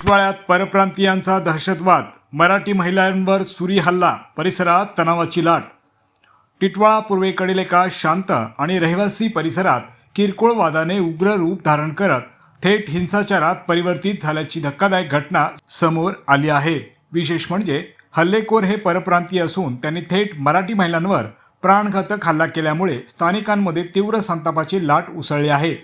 टिटवाळ्यात परप्रांतीयांचा दहशतवाद. मराठी महिलांवर सुरी हल्ला परिसरात तणावाची लाट. टिटवाळा पूर्वेकडील एका शांत आणि रहिवासी परिसरात किरकोळ वादाने उग्र रूप धारण करत थेट हिंसाचारात परिवर्तित झाल्याची धक्कादायक घटना समोर आली आहे. विशेष म्हणजे हल्लेखोर हे परप्रांतीय असून त्यांनी थेट मराठी महिलांवर प्राणघातक हल्ला केल्यामुळे स्थानिकांमध्ये तीव्र संतापाची लाट उसळली आहे.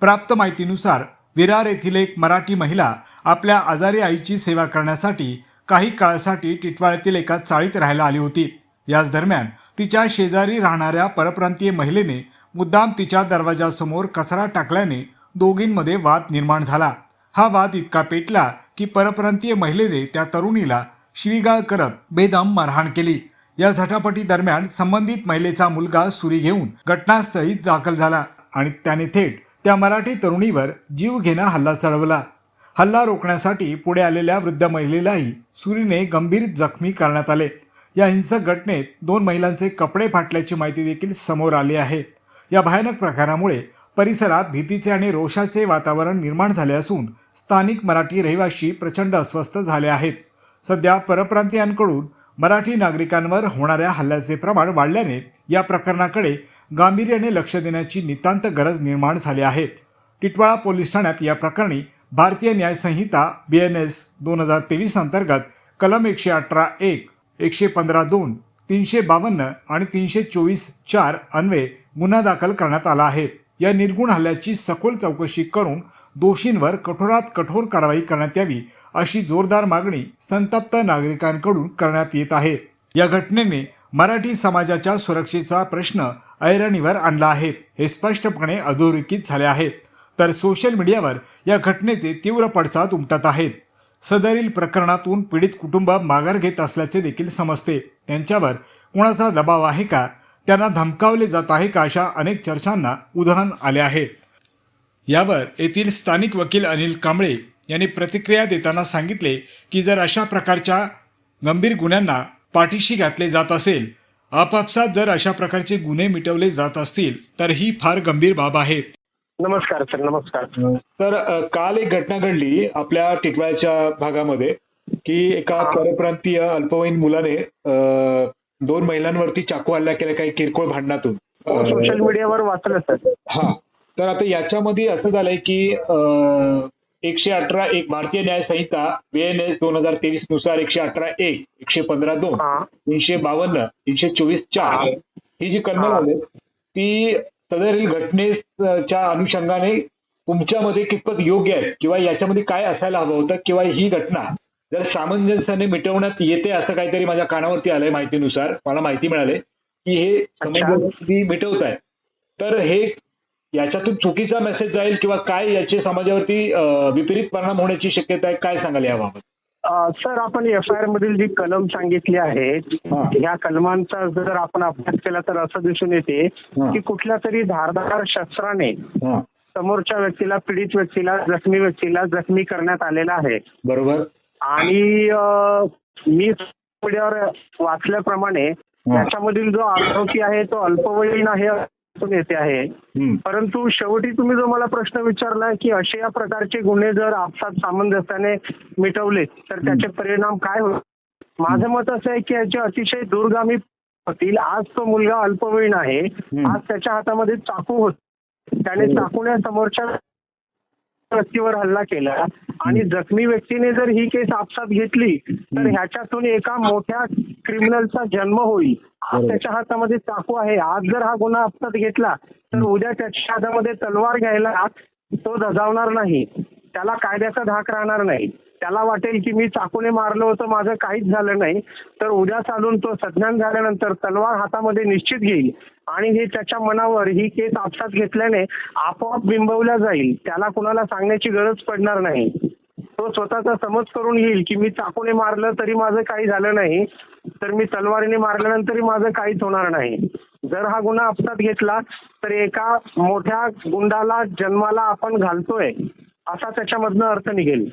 प्राप्त माहितीनुसार विरार येथील एक मराठी महिला आपल्या आजारी आईची सेवा करण्यासाठी काही काळासाठी टिटवाळ्यातील एका चाळीत राहायला आली होती. याच दरम्यान तिच्या शेजारी राहणाऱ्या परप्रांतीय महिलेने मुद्दाम तिच्या दरवाजासमोर कचरा टाकल्याने दोघींमध्ये वाद निर्माण झाला. हा वाद इतका पेटला की परप्रांतीय महिलेने त्या तरुणीला शिवीगाळ करत बेदम मारहाण केली. या झटापटी दरम्यान संबंधित महिलेचा मुलगा सुरी घेऊन घटनास्थळी दाखल झाला आणि त्याने थेट त्या मराठी तरुणीवर जीव घेणा हल्ला चढवला. हल्ला रोखण्यासाठी पुढे आलेल्या वृद्ध महिलेलाही सुरीने गंभीर जखमी करण्यात आले. या हिंसक घटनेत दोन महिलांचे कपडे फाटल्याची माहिती देखील समोर आली आहे. या भयानक प्रकारामुळे परिसरात भीतीचे आणि रोषाचे वातावरण निर्माण झाले असून स्थानिक मराठी रहिवासी प्रचंड अस्वस्थ झाले आहेत. सध्या परप्रांतीयांकडून मराठी नागरिकांवर होणाऱ्या हल्ल्याचे प्रमाण वाढल्याने या प्रकरणाकडे गांभीर्याने लक्ष देण्याची नितांत गरज निर्माण झाली आहे. टिटवाळा पोलीस ठाण्यात या प्रकरणी भारतीय न्याय संहिता बी एन एस दोन हजार तेवीस अंतर्गत कलम एकशे अठरा एक एकशे पंधरा दोन तीनशे बावन्न आणि तीनशे चोवीस चार अन्वये गुन्हा दाखल करण्यात आला आहे. या निर्गुण हल्ल्याची सखोल चौकशी करून दोषींवर कठोरात कठोर कारवाई करण्यात यावी अशी जोरदार मागणी संतप्त नागरिकांकडून करण्यात येत आहे. या घटनेने मराठी समाजाच्या सुरक्षेचा प्रश्न ऐरणीवर आणला आहे हे स्पष्टपणे अधोरेखित झाले आहे. तर सोशल मीडियावर या घटनेचे तीव्र पडसाद उमटत आहेत. सदरील प्रकरणातून पीडित कुटुंब माघार घेत असल्याचे देखील समजते. त्यांच्यावर कोणाचा दबाव आहे का? त्यांना धमकावले जात आहे का अशा अनेक चर्चांना उधाण आले आहे. यावर येथील स्थानिक वकील अनिल कांबळे यांनी प्रतिक्रिया देताना सांगितले की जर अशा प्रकारच्या गंभीर गुन्ह्यांना पाठीशी घातले जात असेल आपापसात जर अशा प्रकारचे गुन्हे मिटवले जात असतील तर ही फार गंभीर बाब आहे. नमस्कार सर नमस्कार. तर काल एक घटना घडली आपल्या टिटवाळ्याच्या भागामध्ये की एका परप्रांतीय अल्पवयीन मुलाने दोन महिलांवरती चाकू हल्ला केला काही किरकोळ भांडणातून. सोशल मीडियावर वाचलं सर. हा. तर आता याच्यामध्ये असं झालंय की एकशे अठरा एक भारतीय न्याय संहिता बी एन एस दोन हजार तेवीसनुसार एकशे अठरा एक एकशे पंधरा दोन हा. तीनशे बावन्न तीनशे चोवीस चार ही. जी कलमं हा. आहेत ती सदरील घटनेच्या अनुषंगाने तुमच्यामध्ये कितपत योग्य आहे किंवा याच्यामध्ये काय असायला हवं होतं? किंवा ही घटना जर सामंजस्याने मिटवण्यात येते असं काहीतरी माझ्या कानावरती आलंय माहितीनुसार मला माहिती मिळाली की हे सामंजस्य मिटवत आहे तर हे याच्यातून चुकीचा मेसेज जाईल किंवा काय याचे समाजावरती विपरीत परिणाम होण्याची शक्यता आहे काय सांगाल याबाबत? सर आपण एफ आय आर मधील जी कलम सांगितली आहे. ह्या कलमांचा जर आपण अभ्यास केला तर असं दिसून येते. की कुठल्या तरी धारदार शस्त्राने समोरच्या व्यक्तीला पीडित व्यक्तीला जखमी व्यक्तीला जखमी करण्यात आलेला आहे. बरोबर. आणि मी मीडियावर वाचल्याप्रमाणे त्याच्यामधील जो आरोपी आहे तो अल्पवयीन आहे येते आहे. परंतु शेवटी तुम्ही जो मला प्रश्न विचारला की असे या प्रकारचे गुन्हे जर आपसात सामंजस्याने मिटवले तर त्याचे परिणाम काय होईल माझं मत असं आहे की याचे अतिशय दूरगामी होतील. आज तो मुलगा अल्पवयीन आहे. आज त्याच्या हातामध्ये चाकू होत. त्याने चाकूने समोरच्या व्यक्तीवर हल्ला केला. आणि जखमी व्यक्तीने जर ही केस आपसात घेतली तर ह्याच्यातून एका मोठ्या क्रिमिनलचा जन्म होईल. त्याच्या हातामध्ये चाकू आहे. आज जर हा गुन्हा आपसात घेतला तर उद्या त्याच्या हातामध्ये तलवार घ्यायला तो दजावणार नाही. त्याला कायद्याचा धाक राहणार नाही. त्याला वाटेल की मी चाकूने मारलं होतं माझं काहीच झालं नाही. तर उद्या चालून तो सज्ञान झाल्यानंतर तलवार हातामध्ये निश्चित घेईल. आणि हे त्याच्या मनावर ही केस आपसात घेतल्याने आपोआप बिंबवल्या जाईल. त्याला कुणाला सांगण्याची गरज पडणार नाही. तो स्वतःचा समज करून येईल की मी चाकूने मारलं तरी माझं काही झालं नाही. तर मी तलवारीने मारल्यानंतरही माझं काहीच होणार नाही. जर हा गुन्हा आपसात घेतला तर एका मोठ्या गुंडाला जन्माला आपण घालतोय असा त्याच्यामधनं अर्थ निघेल.